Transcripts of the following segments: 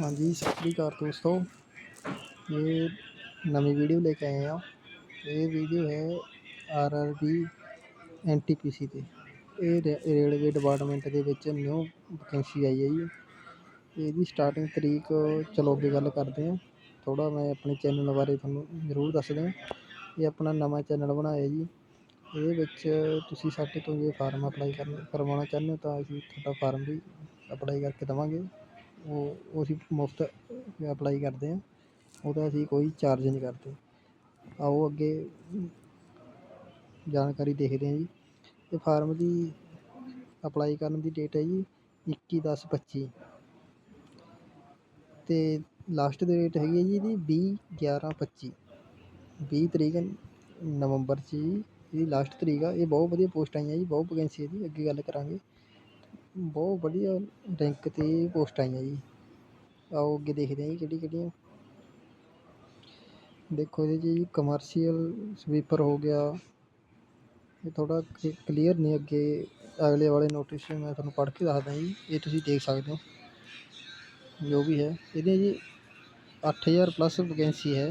ਹਾਂਜੀ, ਸਤਿ ਸ਼੍ਰੀ ਅਕਾਲ ਦੋਸਤੋ। ਇਹ ਨਵੀਂ ਵੀਡੀਓ ਲੈ ਕੇ ਆਏ ਆ ਇਹ ਵੀਡੀਓ ਹੈ R R B N T P C 'ਤੇ ਇਹ ਰੇ- ਰੇਲਵੇ ਡਿਪਾਰਟਮੈਂਟ ਦੇ ਵਿੱਚ ਨਿਊ ਵੈਕੈਂਸੀ ਆਈ ਹੈ ਜੀ। ਇਹਦੀ ਸਟਾਰਟਿੰਗ ਤਰੀਕ, ਚਲੋ ਅੱਗੇ ਗੱਲ ਕਰਦੇ ਹਾਂ। ਥੋੜ੍ਹਾ ਮੈਂ ਆਪਣੇ ਚੈਨਲ ਬਾਰੇ ਤੁਹਾਨੂੰ ਜ਼ਰੂਰ ਦੱਸ ਦਿਆਂ। ਇਹ ਆਪਣਾ ਨਵਾਂ ਚੈਨਲ ਬਣਾਇਆ ਜੀ। ਇਹਦੇ ਵਿੱਚ ਤੁਸੀਂ ਸਾਡੇ ਤੋਂ ਜੇ ਫਾਰਮ ਅਪਲਾਈ ਕਰਵਾਉਣਾ ਚਾਹੁੰਦੇ ਹੋ ਤਾਂ ਅਸੀਂ ਤੁਹਾਡਾ ਫਾਰਮ ਵੀ ਅਪਲਾਈ ਕਰਕੇ ਦੇਵਾਂਗੇ। ਉਹ ਅਸੀਂ ਮੁਫਤ ਅਪਲਾਈ ਕਰਦੇ ਹਾਂ ਉਹਦਾ ਅਸੀਂ ਕੋਈ ਚਾਰਜ ਨਹੀਂ ਕਰਦੇ। ਆਓ ਅੱਗੇ ਜਾਣਕਾਰੀ ਦੇਖਦੇ ਹਾਂ ਜੀ। ਇਹ ਫਾਰਮ ਦੀ ਅਪਲਾਈ ਕਰਨ ਦੀ ਡੇਟ ਹੈ ਜੀ ਇੱਕੀ ਦਸ ਪੱਚੀ। ਅਤੇ ਲਾਸਟ ਦੀ ਡੇਟ ਹੈਗੀ ਹੈ ਜੀ ਇਹਦੀ ਵੀਹ ਗਿਆਰਾਂ ਪੱਚੀ। ਵੀਹ ਤਰੀਕ ਨਵੰਬਰ 'ਚ ਜੀ। ਇਹਦੀ ਲਾਸਟ ਤਰੀਕ ਆ। ਇਹ ਬਹੁਤ ਵਧੀਆ ਪੋਸਟ ਆਈਆਂ ਜੀ। ਬਹੁਤ ਵੈਕੈਂਸੀ ਇਹਦੀ ਅੱਗੇ ਗੱਲ ਕਰਾਂਗੇ। ਬਹੁਤ ਵਧੀਆ ਰੈਂਕ 'ਤੇ ਪੋਸਟ ਆਈਆਂ ਜੀ। ਆਓ ਅੱਗੇ ਦੇਖਦੇ ਹਾਂ ਜੀ ਕਿਹੜੀ ਕਿਹੜੀਆਂ। ਦੇਖੋ ਇਹਦੇ 'ਚ ਜੀ ਕਮਰਸ਼ੀਅਲ ਸਵੀਪਰ ਹੋ ਗਿਆ। ਇਹ ਥੋੜ੍ਹਾ ਕਲੀਅਰ ਨਹੀਂ ਅੱਗੇ ਅਗਲੇ ਵਾਲੇ ਨੋਟਿਸ ਮੈਂ ਤੁਹਾਨੂੰ ਪੜ੍ਹ ਕੇ ਦੱਸਦਾ ਜੀ, ਇਹ ਤੁਸੀਂ ਦੇਖ ਸਕਦੇ ਹੋ। ਜੋ ਵੀ ਹੈ, ਇਹਦੇ ਜੀ 8000 ਪਲੱਸ ਵੈਕੈਂਸੀ ਹੈ।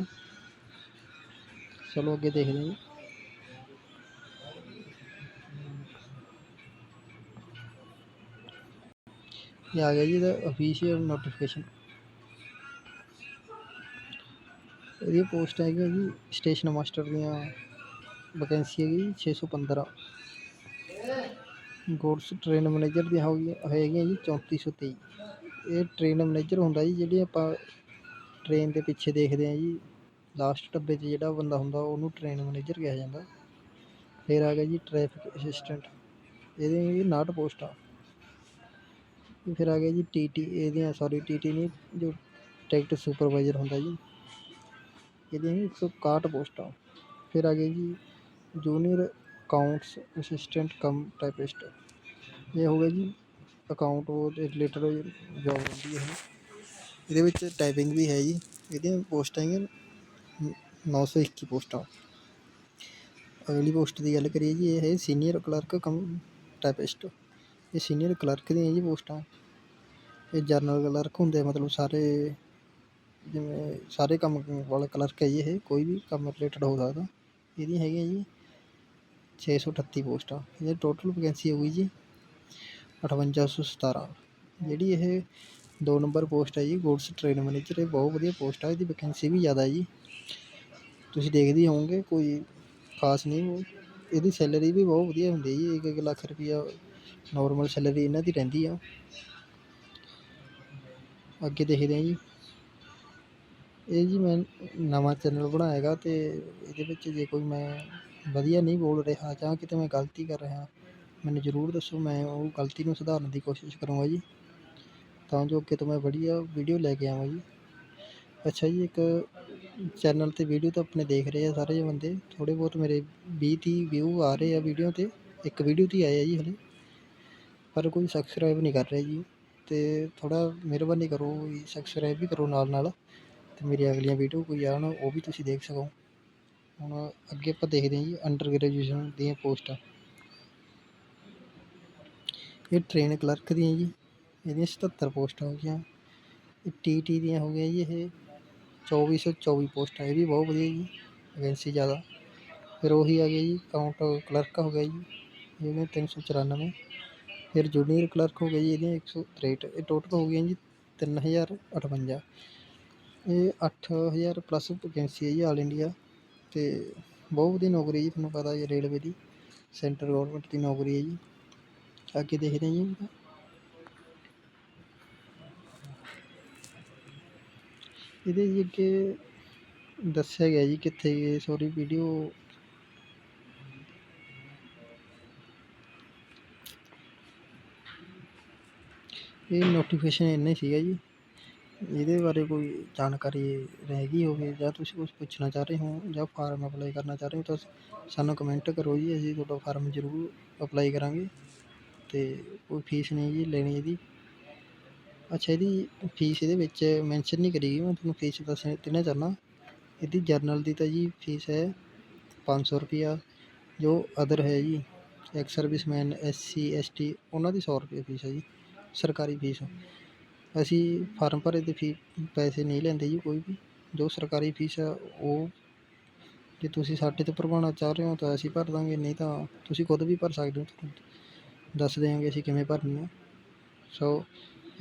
ਚਲੋ ਅੱਗੇ ਦੇਖਦੇ ਹਾਂ ਜੀ। ਇਹ ਆ ਗਿਆ ਜੀ ਇਹਦਾ ਅਫੀਸ਼ੀਅਲ ਨੋਟੀਫਿਕੇਸ਼ਨ ਇਹਦੀ ਪੋਸਟ ਹੈਗੀ ਜੀ ਸਟੇਸ਼ਨ ਮਾਸਟਰ ਦੀਆਂ ਵੈਕੈਂਸੀ ਹੈਗੀ ਛੇ ਸੌ ਪੰਦਰਾਂ। ਗੁਡਸ ਟ੍ਰੇਨ ਮੈਨੇਜਰ ਦੀਆਂ ਹੋ ਗਈਆਂ, ਹੈਗੀਆਂ ਜੀ ਚੌਂਤੀ ਸੌ ਤੇਈ। ਇਹ ਟ੍ਰੇਨ ਮੈਨੇਜਰ ਹੁੰਦਾ ਜੀ, ਜਿਹੜੀ ਆਪਾਂ ਟ੍ਰੇਨ ਦੇ ਪਿੱਛੇ ਦੇਖਦੇ ਹਾਂ ਜੀ ਲਾਸਟ ਡੱਬੇ 'ਚ ਜਿਹੜਾ ਬੰਦਾ ਹੁੰਦਾ, ਉਹਨੂੰ ਟ੍ਰੇਨ ਮੈਨੇਜਰ ਕਿਹਾ ਜਾਂਦਾ। ਫਿਰ ਆ ਗਿਆ ਜੀ ਟ੍ਰੈਫਿਕ ਅਸਿਸਟੈਂਟ ਇਹਦੇ ਵੀ 59 ਪੋਸਟਾਂ ਫਿਰ ਆ ਗਿਆ ਜੀ ਟੀਟੀ ਇਹਦੀਆਂ ਸੌਰੀ ਟੀਟੀ ਨਹੀਂ ਜੋ ਟਿਕਟ ਸੁਪਰਵਾਈਜ਼ਰ ਹੁੰਦਾ ਜੀ ਇਹਦੀਆਂ ਜੀ 161 ਪੋਸਟਾਂ ਫਿਰ ਆ ਗਿਆ ਜੀ junior accounts assistant cum typist ਇਹ ਹੋ ਗਿਆ ਜੀ ਅਕਾਊਂਟ ਦੇ ਰਿਲੇਟਡ ਜੋਬ ਹੁੰਦੀ ਹੈ ਇਹ ਇਹਦੇ ਵਿੱਚ ਟਾਈਪਿੰਗ ਵੀ ਹੈ ਜੀ ਇਹਦੀਆਂ ਪੋਸਟਾਂ ਹੈਗੀਆਂ 921 ਪੋਸਟਾਂ ਅਗਲੀ ਪੋਸਟ ਦੀ ਗੱਲ ਕਰੀਏ ਜੀ ਇਹ ਹੈ ਸੀਨੀਅਰ ਕਲਰਕ ਕਮ ਟਾਈਪਿਸਟ ਇਹ ਸੀਨੀਅਰ ਕਲਰਕ ਦੀਆਂ ਜੀ ਪੋਸਟਾਂ। ਇਹ ਜਰਨਲ ਕਲਰਕ ਹੁੰਦੇ ਮਤਲਬ ਸਾਰੇ ਜਿਵੇਂ ਸਾਰੇ ਕੰਮ ਵਾਲਾ ਕਲਰਕ ਹੈ ਜੀ ਇਹ, ਕੋਈ ਵੀ ਕੰਮ ਰਿਲੇਟਡ ਹੋ ਸਕਦਾ। ਇਹਦੀਆਂ ਹੈਗੀਆਂ ਜੀ ਛੇ ਸੌ ਅਠੱਤੀ ਪੋਸਟਾਂ। ਇਹ ਟੋਟਲ ਵੈਕੈਂਸੀ ਹੋਈ ਜੀ ਅਠਵੰਜਾ ਸੌ ਸਤਾਰਾਂ। ਜਿਹੜੀ ਇਹ ਦੋ ਨੰਬਰ ਪੋਸਟ ਹੈ ਜੀ ਗੁਡਸ ਟ੍ਰੇਨ ਮੈਨੇਜਰ ਇਹ ਬਹੁਤ ਵਧੀਆ ਪੋਸਟ ਆ, ਇਹਦੀ ਵੈਕੈਂਸੀ ਵੀ ਜ਼ਿਆਦਾ ਜੀ। ਤੁਸੀਂ ਦੇਖਦੇ ਹੀ ਹੋਵੋਗੇ, ਕੋਈ ਖਾਸ ਨਹੀਂ ਉਹ ਇਹਦੀ ਸੈਲਰੀ ਵੀ ਬਹੁਤ ਵਧੀਆ ਹੁੰਦੀ ਹੈ ਜੀ ਇੱਕ ਇੱਕ ਲੱਖ ਰੁਪਈਆ ਨੋਰਮਲ ਸੈਲਰੀ ਇਹਨਾਂ ਦੀ ਰਹਿੰਦੀ ਆ। ਅੱਗੇ ਦੇਖਦੇ ਹਾਂ ਜੀ। ਇਹ ਜੀ ਮੈਂ ਨਵਾਂ ਚੈਨਲ ਬਣਾਇਆ ਹੈਗਾ ਅਤੇ ਇਹਦੇ ਵਿੱਚ ਜੇ ਕੋਈ ਮੈਂ ਵਧੀਆ ਨਹੀਂ ਬੋਲ ਰਿਹਾ ਜਾਂ ਕਿਤੇ ਮੈਂ ਗਲਤੀ ਕਰ ਰਿਹਾ, ਮੈਨੂੰ ਜ਼ਰੂਰ ਦੱਸੋ, ਮੈਂ ਉਹ ਗਲਤੀ ਨੂੰ ਸੁਧਾਰਨ ਦੀ ਕੋਸ਼ਿਸ਼ ਕਰੂੰਗਾ ਜੀ। ਤਾਂ ਜੋ ਅੱਗੇ ਤੋਂ ਮੈਂ ਵਧੀਆ ਵੀਡੀਓ ਲੈ ਕੇ ਆਵਾਂ ਜੀ। ਅੱਛਾ ਜੀ, ਇੱਕ ਚੈਨਲ 'ਤੇ ਵੀਡੀਓ ਤਾਂ ਆਪਣੇ ਦੇਖ ਰਹੇ ਆ ਸਾਰੇ ਬੰਦੇ। ਥੋੜ੍ਹੇ ਬਹੁਤ ਮੇਰੇ ਵੀਹ ਤੀਹ ਵਿਊ ਆ ਰਹੇ ਆ ਵੀਡੀਓ 'ਤੇ। ਇੱਕ ਵੀਡੀਓ 'ਤੇ ਹੀ ਆਏ ਆ ਜੀ ਹਲੇ। ਪਰ ਕੋਈ ਸਬਸਕ੍ਰਾਈਬ ਨਹੀਂ ਕਰ ਰਿਹਾ ਜੀ। ਅਤੇ ਥੋੜ੍ਹਾ ਮਿਹਰਬਾਨੀ ਕਰੋ, ਵੀ ਸਬਸਕ੍ਰਾਈਬ ਵੀ ਕਰੋ ਨਾਲ ਨਾਲ। ਅਤੇ ਮੇਰੀਆਂ ਅਗਲੀਆਂ ਵੀਡੀਓ ਕੋਈ ਆਉਣ, ਉਹ ਵੀ ਤੁਸੀਂ ਦੇਖ ਸਕੋ। ਹੁਣ ਅੱਗੇ ਆਪਾਂ ਦੇਖਦੇ ਹਾਂ ਜੀ ਅੰਡਰ ਗ੍ਰੈਜੂਏਸ਼ਨ ਦੀਆਂ ਪੋਸਟਾਂ। ਇਹ ਟ੍ਰੇਨ ਕਲਰਕ ਦੀਆਂ ਜੀ, ਇਹਦੀਆਂ 77 ਪੋਸਟਾਂ ਹੋ ਗਈਆਂ। ਇਹ ਟੀ ਦੀਆਂ ਹੋ ਗਈਆਂ ਜੀ, ਇਹ ਚੌਵੀ ਸੌ ਚੌਵੀ ਪੋਸਟਾਂ, ਇਹ ਵੀ ਬਹੁਤ ਵਧੀਆ ਜੀ ਵੈਕੈਂਸੀ ਜ਼ਿਆਦਾ। ਫਿਰ ਉਹੀ ਆ ਗਿਆ ਜੀ ਕਾਊਂਟ ਕਲਰਕ ਹੋ ਗਿਆ ਜੀ, ਇਹਨੇ ਤਿੰਨ ਸੌ ਚੁਰਾਨਵੇਂ। ਫਿਰ ਜੂਨੀਅਰ ਕਲਰਕ ਹੋ ਗਿਆ ਜੀ ਇਹਦੀਆਂ ਇੱਕ ਸੌ ਤਰੇਹਠ, ਇਹ ਟੋਟਲ ਹੋ ਗਈਆਂ ਜੀ ਤਿੰਨ ਹਜ਼ਾਰ ਅਠਵੰਜਾ। ਇਹ ਅੱਠ ਹਜ਼ਾਰ ਪਲੱਸ ਵੈਕੈਂਸੀ ਹੈ ਜੀ ਆਲ ਇੰਡੀਆ ਅਤੇ ਬਹੁਤ ਵਧੀਆ ਨੌਕਰੀ ਜੀ, ਤੁਹਾਨੂੰ ਪਤਾ ਜੀ ਰੇਲਵੇ ਦੀ ਸੈਂਟਰ ਗੌਰਮੈਂਟ ਦੀ ਨੌਕਰੀ ਹੈ ਜੀ। ਅੱਗੇ ਦੇਖਦੇ ਹਾਂ ਜੀ ਇਹਦੇ ਜੀ ਅੱਗੇ ਦੱਸਿਆ ਗਿਆ ਜੀ ਕਿੱਥੇ ਗਏ ਸੌਰੀ ਵੀਡੀਓ ਇਹ ਨੋਟੀਫਿਕੇਸ਼ਨ ਇੰਨਾ ਹੀ ਸੀਗਾ ਜੀ। ਇਹਦੇ ਬਾਰੇ ਕੋਈ ਜਾਣਕਾਰੀ ਰਹਿ ਗਈ ਹੋਵੇ ਜਾਂ ਤੁਸੀਂ ਕੁਛ ਪੁੱਛਣਾ ਚਾਹ ਰਹੇ ਹੋ ਜਾਂ ਫਾਰਮ ਅਪਲਾਈ ਕਰਨਾ ਚਾਹ ਰਹੇ ਹੋ ਤਾਂ ਸਾਨੂੰ ਕਮੈਂਟ ਕਰੋ ਜੀ, ਅਸੀਂ ਤੁਹਾਡਾ ਫਾਰਮ ਜ਼ਰੂਰ ਅਪਲਾਈ ਕਰਾਂਗੇ। ਅਤੇ ਕੋਈ ਫੀਸ ਨਹੀਂ ਜੀ ਲੈਣੀ ਇਹਦੀ। ਅੱਛਾ ਇਹਦੀ ਫੀਸ ਇਹਦੇ ਵਿੱਚ ਮੈਂਸ਼ਨ ਨਹੀਂ ਕਰੀ ਗਈ, ਮੈਂ ਤੁਹਾਨੂੰ ਫੀਸ ਦੱਸ ਦੇਣਾ ਚਾਹੁੰਦਾ ਇਹਦੀ ਜਰਨਲ ਦੀ ਤਾਂ ਜੀ ਫੀਸ ਹੈ ਪੰਜ ਸੌ ਰੁਪਈਆ ਜੋ ਅਦਰ ਹੈ ਜੀ ex serviceman S C S T ਉਹਨਾਂ ਦੀ ਸੌ ਰੁਪਏ ਫੀਸ ਹੈ ਜੀ। ਸਰਕਾਰੀ ਫੀਸ। ਅਸੀਂ ਫਾਰਮ ਭਰੇ ਦੇ ਫੀ ਪੈਸੇ ਨਹੀਂ ਲੈਂਦੇ ਜੀ ਕੋਈ ਵੀ। ਜੋ ਸਰਕਾਰੀ ਫੀਸ ਆ, ਉਹ ਜੇ ਤੁਸੀਂ ਸਾਡੇ ਤੋਂ ਭਰਵਾਉਣਾ ਚਾਹ ਰਹੇ ਹੋ ਤਾਂ ਅਸੀਂ ਭਰ ਦਾਂਗੇ, ਨਹੀਂ ਤਾਂ ਤੁਸੀਂ ਖੁਦ ਵੀ ਭਰ ਸਕਦੇ ਹੋ। ਤੁਹਾਨੂੰ ਦੱਸ ਦਿਆਂਗੇ ਅਸੀਂ ਕਿਵੇਂ ਭਰਨੀ ਹੈ ਸੋ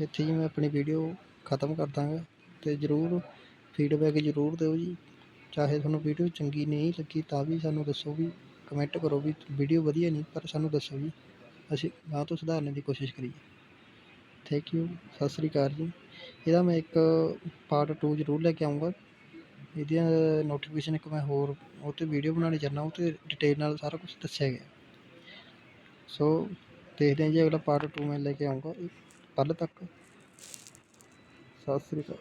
ਇੱਥੇ ਹੀ ਮੈਂ ਆਪਣੀ ਵੀਡੀਓ ਖ਼ਤਮ ਕਰ ਦਾਂਗਾ ਅਤੇ ਜ਼ਰੂਰ ਫੀਡਬੈਕ ਜ਼ਰੂਰ ਦਿਓ ਜੀ। ਚਾਹੇ ਤੁਹਾਨੂੰ ਵੀਡੀਓ ਚੰਗੀ ਨਹੀਂ ਲੱਗੀ ਤਾਂ ਵੀ ਸਾਨੂੰ ਦੱਸੋ ਵੀ ਕਮੈਂਟ ਕਰੋ ਵੀ ਵੀਡੀਓ ਵਧੀਆ ਨਹੀਂ, ਪਰ ਸਾਨੂੰ ਦੱਸੋ ਜੀ ਅਸੀਂ ਗਾਂ ਤੋਂ ਸੁਧਾਰਨ ਦੀ ਕੋਸ਼ਿਸ਼ ਕਰੀਏ। ਥੈਂਕ ਯੂ ਸਤਿ ਸ੍ਰੀ ਅਕਾਲ ਜੀ। ਇਹਦਾ ਮੈਂ ਇੱਕ ਪਾਰਟ 2 ਜ਼ਰੂਰ ਲੈ ਕੇ ਆਊਂਗਾ। ਇਹਦੀਆਂ ਨੋਟੀਫਿਕੇਸ਼ਨ ਇੱਕ ਮੈਂ ਹੋਰ, ਉਹ 'ਤੇ ਵੀਡੀਓ ਬਣਾਉਣੀ ਚਾਹੁੰਦਾ, ਉਹ 'ਤੇ ਡਿਟੇਲ ਨਾਲ ਸਾਰਾ ਕੁਝ ਦੱਸਿਆ ਗਿਆ। ਸੋ ਦੇਖਦੇ ਹਾਂ ਜੀ ਅਗਲਾ ਪਾਰਟ 2 ਮੈਂ ਲੈ ਕੇ ਆਊਂਗਾ। ਕੱਲ੍ਹ ਤੱਕ। ਸਤਿ ਸ੍ਰੀ ਅਕਾਲ।